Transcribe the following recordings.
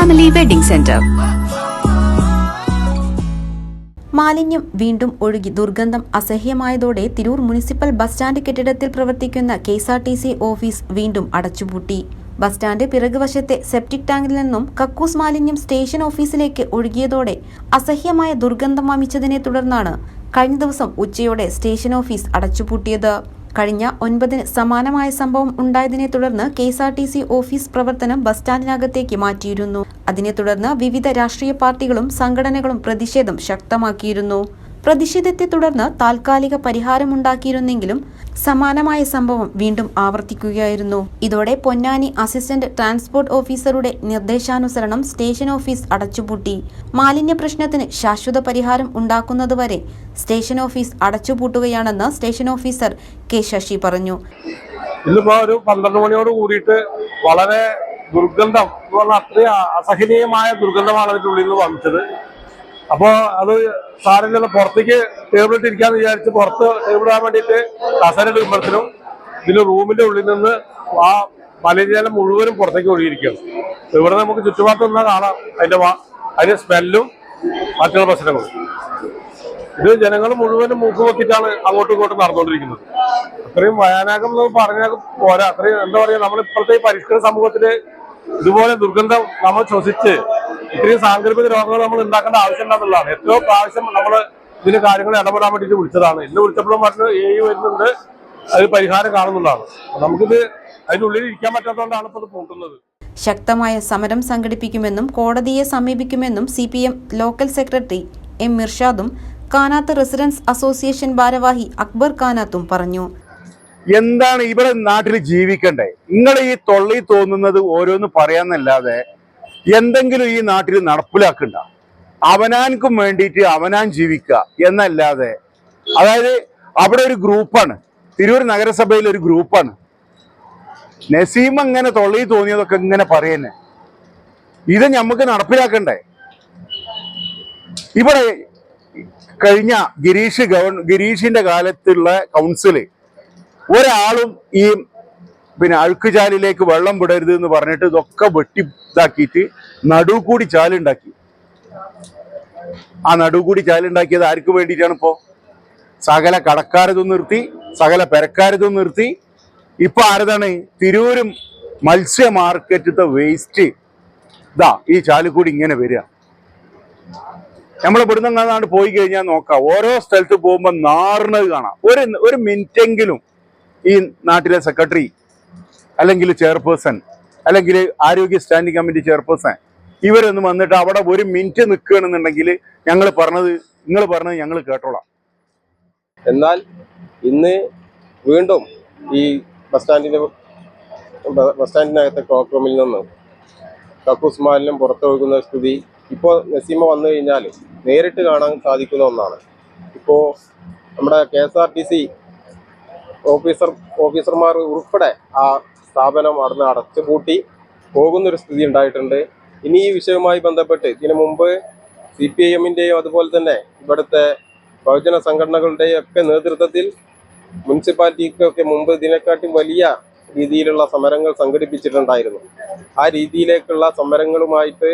Family wedding centre മാലിന്യം വീണ്ടും ഒഴുകി ദുർഗന്ധം അസഹ്യമായതോടെ തിരൂർ മുനിസിപ്പൽ ബസ് സ്റ്റാൻഡ് കെട്ടിടത്തിൽ പ്രവർത്തിക്കുന്ന K S R T C office വീണ്ടും അടച്ചുപൂട്ടി. ബസ് സ്റ്റാൻഡ് പിറകുവശത്തെ സെപ്റ്റിക് ടാങ്കിൽ നിന്നും കക്കൂസ് മാലിന്യം സ്റ്റേഷൻ ഓഫീസിലേക്ക് ഒഴുകിയതോടെ അസഹ്യമായ ദുർഗന്ധം വമിച്ചതിനെ തുടർന്നാണ് കഴിഞ്ഞ ദിവസം ഉച്ചയോടെ സ്റ്റേഷൻ ഓഫീസ് അടച്ചുപൂട്ടിയത്. കഴിഞ്ഞ ഒൻപതിന് സമാനമായ സംഭവം ഉണ്ടായതിനെ തുടർന്ന് K S R T C office പ്രവർത്തനം ബസ് സ്റ്റാൻഡിനകത്തേക്ക് മാറ്റിയിരുന്നു. അതിനെ തുടർന്ന് വിവിധ രാഷ്ട്രീയ പാർട്ടികളും സംഘടനകളും പ്രതിഷേധം ശക്തമാക്കിയിരുന്നു. പ്രതിഷേധത്തെ തുടർന്ന് താൽക്കാലിക പരിഹാരമുണ്ടാക്കിയിരുന്നെങ്കിലും സമാനമായ സംഭവം വീണ്ടും ആവർത്തിക്കുകയായിരുന്നു. ഇതോടെ പൊന്നാനി അസിസ്റ്റന്റ് ട്രാൻസ്പോർട്ട് ഓഫീസറുടെ നിർദ്ദേശാനുസരണം സ്റ്റേഷൻ ഓഫീസ് അടച്ചുപൂട്ടി. മാലിന്യ പ്രശ്നത്തിന് ശാശ്വത പരിഹാരം ഉണ്ടാക്കുന്നതുവരെ സ്റ്റേഷൻ ഓഫീസ് അടച്ചുപൂട്ടുകയാണെന്ന് സ്റ്റേഷൻ ഓഫീസർ കെ ശശി പറഞ്ഞു. ഒരു മണിയോട് കൂടിയിട്ട് വളരെ ദുർഗന്ധം അസഹനീയമായ ദുർഗന്ധമാണ് അതിന്റെ ഉള്ളിൽ നിന്ന് വമിച്ചത് അപ്പോ അത് സാറില്ല പുറത്തേക്ക് ടേബിൾ ഇരിക്കാന്ന് വിചാരിച്ച് പുറത്ത് ടേബിൾ ഇടാൻ വേണ്ടിയിട്ട് കസര എടുക്കുമ്പോഴത്തേനും ഇതിന്റെ റൂമിന്റെ ഉള്ളിൽ നിന്ന് ആ മലിനജലം മുഴുവനും പുറത്തേക്ക് ഒഴുകിയിരിക്കുകയാണ്. ഇവിടെ നമുക്ക് ചുറ്റുപാടത്ത് നിന്നാൽ കാണാം. അതിന്റെ അതിന്റെ സ്മെല്ലും മറ്റുള്ള പ്രശ്നങ്ങളും. ഇത് ജനങ്ങൾ മുഴുവനും മൂക്ക് നോക്കിയിട്ടാണ് അങ്ങോട്ടും ഇങ്ങോട്ടും നടന്നുകൊണ്ടിരിക്കുന്നത്. അത്രയും വയനാകം എന്ന് പറഞ്ഞാൽ പോരാ. അത്രയും എന്താ പറയാ നമ്മൾ ഇപ്പോഴത്തെ ഈ പരിഷ്കൃത സമൂഹത്തിൽ ഇതുപോലെ ദുർഗന്ധം നമ്മൾ ശ്വസിച്ച് ഇത്രയും സാങ്കല്പിക രോഗങ്ങൾ നമ്മൾ ഉണ്ടാക്കേണ്ട ആവശ്യമുണ്ടെന്നുള്ളതാണ് എത്രയോ പ്രാവശ്യം നമ്മൾ ഇതിന് കാര്യങ്ങൾ ഇടപെടാൻ വേണ്ടിയിട്ട് വിളിച്ചതാണ്. ഇന്ന് വിളിച്ചപ്പോഴും പറഞ്ഞു എ വരുന്നുണ്ട്. അത് പരിഹാരം കാണുന്നുള്ളതാണ് നമുക്കിത് അതിനുള്ളിൽ ഇരിക്കാൻ പറ്റാത്തതുകൊണ്ടാണ് ഇപ്പോൾ ഇത് പൂട്ടുന്നത്. ശക്തമായ സമരം സംഘടിപ്പിക്കുമെന്നും കോടതിയെ സമീപിക്കുമെന്നും C P M local secretary M മിർഷാദും കാനാത്ത് residence association ഭാരവാഹി അക്ബർ കാനാത്തും പറഞ്ഞു. എന്താണ് ഇവിടെ നാട്ടിൽ ജീവിക്കണ്ടേ? നിങ്ങൾ ഈ തൊള്ളി തോന്നുന്നത് ഓരോന്ന് പറയാന്നല്ലാതെ എന്തെങ്കിലും ഈ നാട്ടിൽ നടപ്പിലാക്കണ്ട. അവനാൻക്കും വേണ്ടിയിട്ട് അവനാൻ ജീവിക്കുക എന്നല്ലാതെ അതായത് അവിടെ ഒരു ഗ്രൂപ്പാണ്. തിരൂർ നഗരസഭയിൽ ഒരു ഗ്രൂപ്പാണ്. നസീം അങ്ങനെ തൊള്ളി തോന്നിയതൊക്കെ ഇങ്ങനെ പറയുന്നേ. ഇത് നമുക്ക് നടപ്പിലാക്കണ്ടേ? ഇവിടെ കഴിഞ്ഞ ഗിരീഷ് ഗവൺ ഗിരീഷിന്റെ കാലത്തുള്ള കൗൺസിൽ ഒരാളും ഈ പിന്നെ അഴുക്കുചാലിലേക്ക് വെള്ളം വിടരുത് എന്ന് പറഞ്ഞിട്ട് ഇതൊക്കെ വെട്ടി ഇതാക്കിയിട്ട് നടു കൂടി ചാലുണ്ടാക്കി. ആ നടു കൂടി ചാലുണ്ടാക്കിയത് ആർക്ക് വേണ്ടിയിട്ടാണ് ഇപ്പോ? സകല കടക്കാരതും നിർത്തി സകല പെരക്കാരതും നിർത്തി. ഇപ്പൊ ആരതാണ്? തിരൂരും മത്സ്യ മാർക്കറ്റത്തെ വേസ്റ്റ് ഇതാ ഈ ചാലുകൂടി ഇങ്ങനെ വരിക. നമ്മൾ ഇവിടുന്ന് പോയി കഴിഞ്ഞാൽ നോക്കാം. ഓരോ സ്ഥലത്ത് പോകുമ്പോൾ നാറുന്നത് കാണാം. ഒരു ഒരു മിനിറ്റെങ്കിലും ഈ നാട്ടിലെ സെക്രട്ടറി അല്ലെങ്കിൽ ചെയർപേഴ്സൺ അല്ലെങ്കിൽ ആരോഗ്യ സ്റ്റാൻഡിംഗ് കമ്മിറ്റി ചെയർപേഴ്സൺ ഇവരൊന്നും വന്നിട്ട് അവിടെ ഒരു മിനിറ്റ് നിൽക്കുകയാണെന്നുണ്ടെങ്കിൽ ഞങ്ങൾ പറഞ്ഞത് നിങ്ങൾ പറഞ്ഞത് ഞങ്ങൾ കേട്ടോളാം. എന്നാൽ ഇന്ന് വീണ്ടും ഈ ബസ് സ്റ്റാൻഡിന്റെ ബസ് സ്റ്റാൻഡിനകത്തെ ക്ലോക്ക് റൂമിൽ നിന്ന് കക്കൂസ് മാലിന്യം പുറത്തൊഴുകുന്ന സ്ഥിതി ഇപ്പോൾ നസീമ വന്നു കഴിഞ്ഞാൽ നേരിട്ട് കാണാൻ സാധിക്കുന്ന ഒന്നാണ്. ഇപ്പോൾ നമ്മുടെ K S R T C officer ഓഫീസർമാർ ഉൾപ്പെടെ ആ സ്ഥാപനം അവിടുന്ന് അടച്ചുപൂട്ടി പോകുന്നൊരു സ്ഥിതി ഉണ്ടായിട്ടുണ്ട്. ഇനി ഈ വിഷയവുമായി ബന്ധപ്പെട്ട് ഇതിനു മുമ്പ് സി പി ഐ എമ്മിന്റെയും അതുപോലെ തന്നെ ഇവിടുത്തെ ബഹുജന സംഘടനകളുടെയും ഒക്കെ നേതൃത്വത്തിൽ മുനിസിപ്പാലിറ്റിക്കൊക്കെ മുമ്പ് ഇതിനെക്കാട്ടും വലിയ രീതിയിലുള്ള സമരങ്ങൾ സംഘടിപ്പിച്ചിട്ടുണ്ടായിരുന്നു. ആ രീതിയിലേക്കുള്ള സമരങ്ങളുമായിട്ട്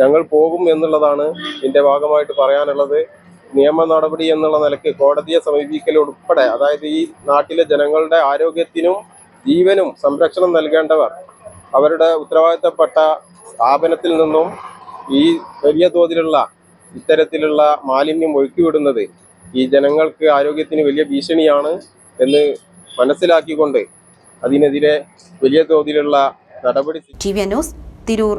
ഞങ്ങൾ പോകും എന്നുള്ളതാണ് ഇതിന്റെ ഭാഗമായിട്ട് പറയാനുള്ളത്. നിയമ നടപടി എന്നുള്ള നിലയ്ക്ക് കോടതിയെ സമീപിക്കൽ ഉൾപ്പെടെ അതായത് ഈ നാട്ടിലെ ജനങ്ങളുടെ ആരോഗ്യത്തിനും ജീവനും സംരക്ഷണം നൽകേണ്ടവർ അവരുടെ ഉത്തരവാദിത്തപ്പെട്ട സ്ഥാപനത്തിൽ നിന്നും ഈ വലിയ തോതിലുള്ള ഇത്തരത്തിലുള്ള മാലിന്യം ഒഴുക്കിവിടുന്നത് ഈ ജനങ്ങൾക്ക് ആരോഗ്യത്തിന് വലിയ ഭീഷണിയാണ് എന്ന് മനസ്സിലാക്കിക്കൊണ്ട് അതിനെതിരെ വലിയ തോതിലുള്ള നടപടി ടി വി ന്യൂസ് തിരൂർ.